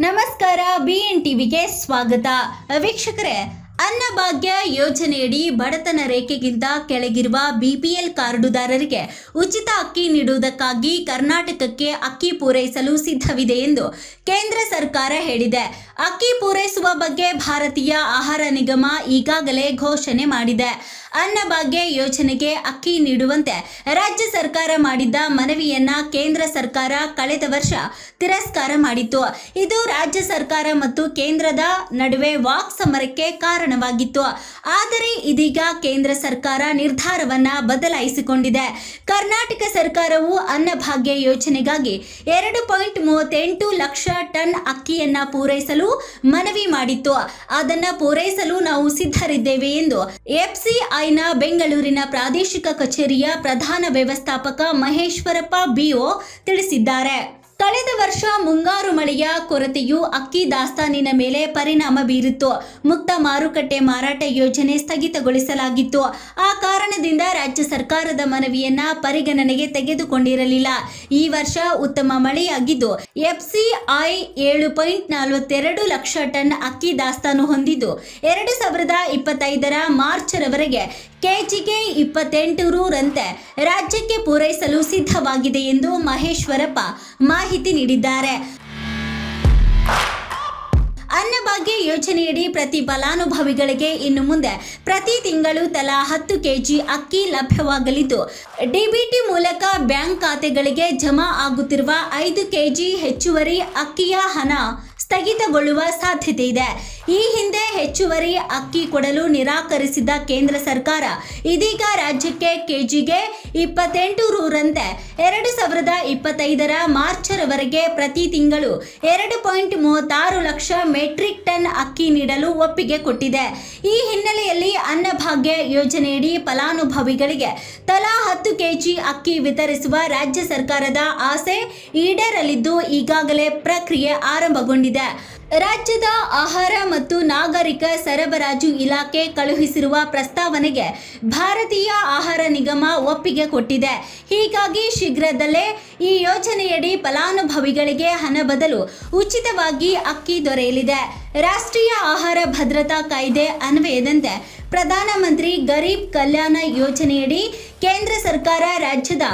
ನಮಸ್ಕಾರ. B N ಟಿವಿಗೆ ಸ್ವಾಗತ. ವೀಕ್ಷಕರೇ, ಅನ್ನಭಾಗ್ಯ ಯೋಜನೆಯಡಿ ಬಡತನ ರೇಖೆಗಿಂತ ಕೆಳಗಿರುವ ಬಿಪಿಎಲ್ ಕಾರ್ಡುದಾರರಿಗೆ ಉಚಿತ ಅಕ್ಕಿ ನೀಡುವುದಕ್ಕಾಗಿ ಕರ್ನಾಟಕಕ್ಕೆ ಅಕ್ಕಿ ಪೂರೈಸಲು ಸಿದ್ಧವಿದೆ ಎಂದು ಕೇಂದ್ರ ಸರ್ಕಾರ ಹೇಳಿದೆ. ಅಕ್ಕಿ ಪೂರೈಸುವ ಬಗ್ಗೆ ಭಾರತೀಯ ಆಹಾರ ನಿಗಮ ಈಗಾಗಲೇ ಘೋಷಣೆ ಮಾಡಿದೆ. ಅನ್ನಭಾಗ್ಯ ಯೋಜನೆಗೆ ಅಕ್ಕಿ ನೀಡುವಂತೆ ರಾಜ್ಯ ಸರ್ಕಾರ ಮಾಡಿದ್ದ ಮನವಿಯನ್ನ ಕೇಂದ್ರ ಸರ್ಕಾರ ಕಳೆದ ವರ್ಷ ತಿರಸ್ಕಾರ ಮಾಡಿತ್ತು. ಇದು ರಾಜ್ಯ ಸರ್ಕಾರ ಮತ್ತು ಕೇಂದ್ರದ ನಡುವೆ ವಾಕ್ ಸಮರಕ್ಕೆ ಕಾರಣವಾಗಿತ್ತು. ಆದರೆ ಇದೀಗ ಕೇಂದ್ರ ಸರ್ಕಾರ ನಿರ್ಧಾರವನ್ನ ಬದಲಾಯಿಸಿಕೊಂಡಿದೆ. ಕರ್ನಾಟಕ ಸರ್ಕಾರವು ಅನ್ನಭಾಗ್ಯ ಯೋಜನೆಗಾಗಿ ಎರಡು ಪಾಯಿಂಟ್ ಮೂವತ್ತೆಂಟು ಲಕ್ಷ ಟನ್ ಅಕ್ಕಿಯನ್ನ ಪೂರೈಸಲು ಮನವಿ ಮಾಡಿತ್ತು. ಅದನ್ನ ಪೂರೈಸಲು ನಾವು ಸಿದ್ಧರಿದ್ದೇವೆ ಎಂದು ಎಫ್ಸಿಐನ ಬೆಂಗಳೂರಿನ ಪ್ರಾದೇಶಿಕ ಕಚೇರಿಯ ಪ್ರಧಾನ ವ್ಯವಸ್ಥಾಪಕ ಮಹೇಶ್ವರಪ್ಪ ಬಿಒ ತಿಳಿಸಿದ್ದಾರೆ. ಕಳೆದ ವರ್ಷ ಮುಂಗಾರು ಮಳೆಯ ಕೊರತೆಯು ಅಕ್ಕಿ ದಾಸ್ತಾನಿನ ಮೇಲೆ ಪರಿಣಾಮ ಬೀರಿತ್ತು. ಮುಕ್ತ ಮಾರುಕಟ್ಟೆ ಮಾರಾಟ ಯೋಜನೆ ಸ್ಥಗಿತಗೊಳಿಸಲಾಗಿತ್ತು. ಆ ಕಾರಣದಿಂದ ರಾಜ್ಯ ಸರ್ಕಾರದ ಮನವಿಯನ್ನ ಪರಿಗಣನೆಗೆ ತೆಗೆದುಕೊಂಡಿರಲಿಲ್ಲ. ಈ ವರ್ಷ ಉತ್ತಮ ಮಳೆಯಾಗಿದ್ದು, ಎಫ್ಸಿಐ ಏಳು ಪಾಯಿಂಟ್ ನಲವತ್ತೆರಡು ಲಕ್ಷ ಟನ್ ಅಕ್ಕಿ ದಾಸ್ತಾನು ಹೊಂದಿದ್ದು, ಎರಡು ಸಾವಿರದ ಇಪ್ಪತ್ತೈದರ ಮಾರ್ಚ್ರವರೆಗೆ ಕೆಜಿಗೆ ಇಪ್ಪತ್ತೆಂಟು ರಂತೆ ರಾಜ್ಯಕ್ಕೆ ಪೂರೈಸಲು ಸಿದ್ಧವಾಗಿದೆ ಎಂದು ಮಹೇಶ್ವರಪ್ಪ ಮಾಹಿತಿ ನೀಡಿದ್ದಾರೆ. ಅನ್ನಭಾಗ್ಯ ಯೋಜನೆಯಡಿ ಪ್ರತಿ ಫಲಾನುಭವಿಗಳಿಗೆ ಇನ್ನು ಮುಂದೆ ಪ್ರತಿ ತಿಂಗಳು ತಲಾ ಹತ್ತು ಕೆಜಿ ಅಕ್ಕಿ ಲಭ್ಯವಾಗಲಿದ್ದು. ಡಿಬಿಟಿ ಮೂಲಕ ಬ್ಯಾಂಕ್ ಖಾತೆಗಳಿಗೆ ಜಮಾ ಆಗುತ್ತಿರುವ ಐದು ಕೆಜಿ ಹೆಚ್ಚುವರಿ ಅಕ್ಕಿಯ ಹಣ ಸ್ಥಗಿತಗೊಳ್ಳುವ ಸಾಧ್ಯತೆ ಇದೆ. ಈ ಹಿಂದೆ ಹೆಚ್ಚುವರಿ ಅಕ್ಕಿ ಕೊಡಲು ನಿರಾಕರಿಸಿದ್ದ ಕೇಂದ್ರ ಸರ್ಕಾರ ಇದೀಗ ರಾಜ್ಯಕ್ಕೆ ಕೆಜಿಗೆ ಇಪ್ಪತ್ತೆಂಟು ರೂರಂತೆ ಎರಡು ಸಾವಿರದ ಇಪ್ಪತ್ತೈದರ ಮಾರ್ಚ್ರವರೆಗೆ ಪ್ರತಿ ತಿಂಗಳು ಎರಡು ಪಾಯಿಂಟ್ ಮೂವತ್ತಾರು ಲಕ್ಷ ಮೆಟ್ರಿಕ್ ಟನ್ ಅಕ್ಕಿ ನೀಡಲು ಒಪ್ಪಿಗೆ ಕೊಟ್ಟಿದೆ. ಈ ಹಿನ್ನೆಲೆಯಲ್ಲಿ ಅನ್ನಭಾಗ್ಯ ಯೋಜನೆಯಡಿ ಫಲಾನುಭವಿಗಳಿಗೆ ತಲಾ ಹತ್ತು ಕೆಜಿ ಅಕ್ಕಿ ವಿತರಿಸುವ ರಾಜ್ಯ ಸರ್ಕಾರದ ಆಸೆ ಈಡೇರಲಿದ್ದು ಈಗಾಗಲೇ ಪ್ರಕ್ರಿಯೆ ಆರಂಭಗೊಂಡಿದೆ. ರಾಜ್ಯದ ಆಹಾರ ಮತ್ತು ನಾಗರಿಕ ಸರಬರಾಜು ಇಲಾಖೆ ಕಳುಹಿಸಿರುವ ಪ್ರಸ್ತಾವನೆಗೆ ಭಾರತೀಯ ಆಹಾರ ನಿಗಮ ಒಪ್ಪಿಗೆ ಕೊಟ್ಟಿದೆ. ಹೀಗಾಗಿ ಶೀಘ್ರದಲ್ಲೇ ಈ ಯೋಜನೆಯಡಿ ಫಲಾನುಭವಿಗಳಿಗೆ ಹಣ ಬದಲು ಉಚಿತವಾಗಿ ಅಕ್ಕಿ ದೊರೆಯಲಿದೆ. ರಾಷ್ಟ್ರೀಯ ಆಹಾರ ಭದ್ರತಾ ಕಾಯ್ದೆ ಅನ್ವಯದಂತೆ ಪ್ರಧಾನಮಂತ್ರಿ ಗರೀಬ್ ಕಲ್ಯಾಣ ಯೋಜನೆಯಡಿ ಕೇಂದ್ರ ಸರ್ಕಾರ ರಾಜ್ಯದ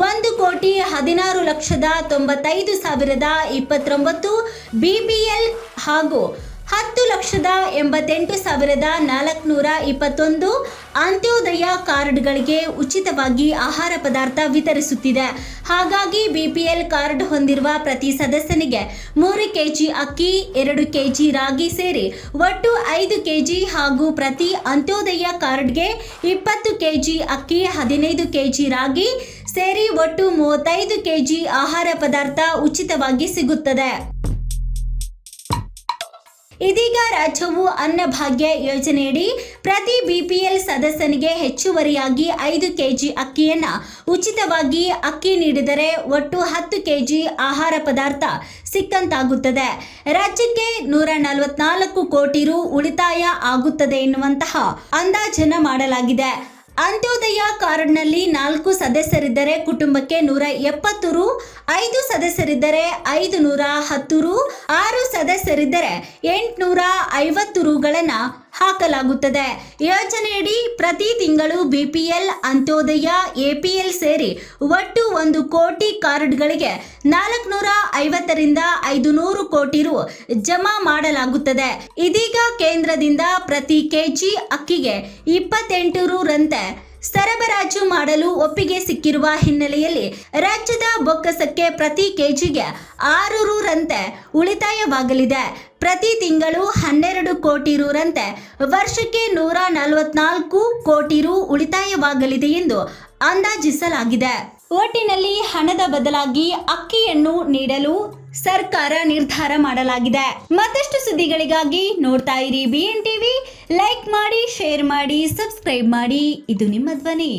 ಒಂದು ಕೋಟಿ ಹದಿನಾರು ಲಕ್ಷದ ತೊಂಬತ್ತೈದು ಸಾವಿರದ ಇಪ್ಪತ್ತೊಂಬತ್ತು ಬಿಪಿಎಲ್ ಹಾಗೂ ಹತ್ತು ಲಕ್ಷದ ಎಂಬತ್ತೆಂಟು ಸಾವಿರದ ನಾಲ್ಕುನೂರ ಇಪ್ಪತ್ತೊಂದು ಅಂತ್ಯೋದಯ ಕಾರ್ಡ್ಗಳಿಗೆ ಉಚಿತವಾಗಿ ಆಹಾರ ಪದಾರ್ಥ ವಿತರಿಸುತ್ತಿದೆ. ಹಾಗಾಗಿ ಬಿಪಿಎಲ್ ಕಾರ್ಡ್ ಹೊಂದಿರುವ ಪ್ರತಿ ಸದಸ್ಯನಿಗೆ ಮೂರು ಕೆಜಿ ಅಕ್ಕಿ, ಎರಡು ಕೆಜಿ ರಾಗಿ ಸೇರಿ ಒಟ್ಟು ಐದು ಕೆಜಿ ಹಾಗೂ ಪ್ರತಿ ಅಂತ್ಯೋದಯ ಕಾರ್ಡ್ಗೆ ಇಪ್ಪತ್ತು ಕೆಜಿ ಅಕ್ಕಿ, ಹದಿನೈದು ಕೆಜಿ ರಾಗಿ ಸೇರಿ ಒಟ್ಟು ಮೂವತ್ತೈದು ಕೆಜಿ ಆಹಾರ ಪದಾರ್ಥ ಉಚಿತವಾಗಿ ಸಿಗುತ್ತದೆ. ಇದೀಗ ರಾಜ್ಯವು ಅನ್ನಭಾಗ್ಯ ಯೋಜನೆಯಡಿ ಪ್ರತಿ ಬಿಪಿಎಲ್ ಸದಸ್ಯನಿಗೆ ಹೆಚ್ಚುವರಿಯಾಗಿ ಐದು ಕೆಜಿ ಅಕ್ಕಿಯನ್ನ ಉಚಿತವಾಗಿ ಅಕ್ಕಿ ನೀಡಿದರೆ ಒಟ್ಟು ಹತ್ತು ಕೆಜಿ ಆಹಾರ ಪದಾರ್ಥ ಸಿಕ್ಕಂತಾಗುತ್ತದೆ. ರಾಜ್ಯಕ್ಕೆ ನೂರ ನಲವತ್ನಾಲ್ಕು ಕೋಟಿ ರು ಉಳಿತಾಯ ಆಗುತ್ತದೆ ಎನ್ನುವಂತಹ ಅಂದಾಜನ್ನ ಮಾಡಲಾಗಿದೆ. ಅಂತ್ಯೋದಯ ಕಾರ್ಡ್ನಲ್ಲಿ ನಾಲ್ಕು ಸದಸ್ಯರಿದ್ದರೆ ಕುಟುಂಬಕ್ಕೆ ನೂರ ಎಪ್ಪತ್ತು ರು, ಐದು ಸದಸ್ಯರಿದ್ದರೆ ಐದು ನೂರ ಹತ್ತು ರು, ಆರು ಸದಸ್ಯರಿದ್ದರೆ ಎಂಟುನೂರ ಐವತ್ತು ರುಗಳನ್ನು ಹಾಕಲಾಗುತ್ತದೆ. ಯೋಜನೆಯಡಿ ಪ್ರತಿ ತಿಂಗಳು ಬಿಪಿಎಲ್, ಅಂತ್ಯೋದಯ, ಎಪಿಎಲ್ ಸೇರಿ ಒಟ್ಟು ಒಂದು ಕೋಟಿ ಕಾರ್ಡ್ಗಳಿಗೆ ನಾಲ್ಕುನೂರ ಐವತ್ತರಿಂದ ಐದು ನೂರು ಕೋಟಿ ರು ಜಮಾ ಮಾಡಲಾಗುತ್ತದೆ. ಇದೀಗ ಕೇಂದ್ರದಿಂದ ಪ್ರತಿ ಕೆಜಿ ಅಕ್ಕಿಗೆ ಇಪ್ಪತ್ತೆಂಟು ರಂತೆ ಸರಬರಾಜು ಮಾಡಲು ಒಪ್ಪಿಗೆ ಸಿಕ್ಕಿರುವ ಹಿನ್ನೆಲೆಯಲ್ಲಿ ರಾಜ್ಯದ ಬೊಕ್ಕಸಕ್ಕೆ ಪ್ರತಿ ಕೆಜಿಗೆ ಆರು ರೂರಂತೆ ಉಳಿತಾಯವಾಗಲಿದೆ. ಪ್ರತಿ ತಿಂಗಳು ಹನ್ನೆರಡು ಕೋಟಿ ರೂರಂತೆ. ವರ್ಷಕ್ಕೆ ನೂರ ನಲವತ್ನಾಲ್ಕು ಕೋಟಿ ರು ಉಳಿತಾಯವಾಗಲಿದೆ ಎಂದು ಅಂದಾಜಿಸಲಾಗಿದೆ. ಒಟ್ಟಿನಲ್ಲಿ ಹಣದ ಬದಲಾಗಿ ಅಕ್ಕಿಯನ್ನು ನೀಡಲು ಸರ್ಕಾರ ನಿರ್ಧಾರ ಮಾಡಲಾಗಿದೆ. ಮತ್ತಷ್ಟು ಸುದ್ದಿಗಳಿಗಾಗಿ ನೋಡ್ತಾ ಇರಿ ಬಿ ಎನ್ ಟಿವಿ ಲೈಕ್ ಮಾಡಿ ಶೇರ್ ಮಾಡಿ ಸಬ್ಸ್ಕ್ರೈಬ್ ಮಾಡಿ. ಇದು ನಿಮ್ಮ ಧ್ವನಿ.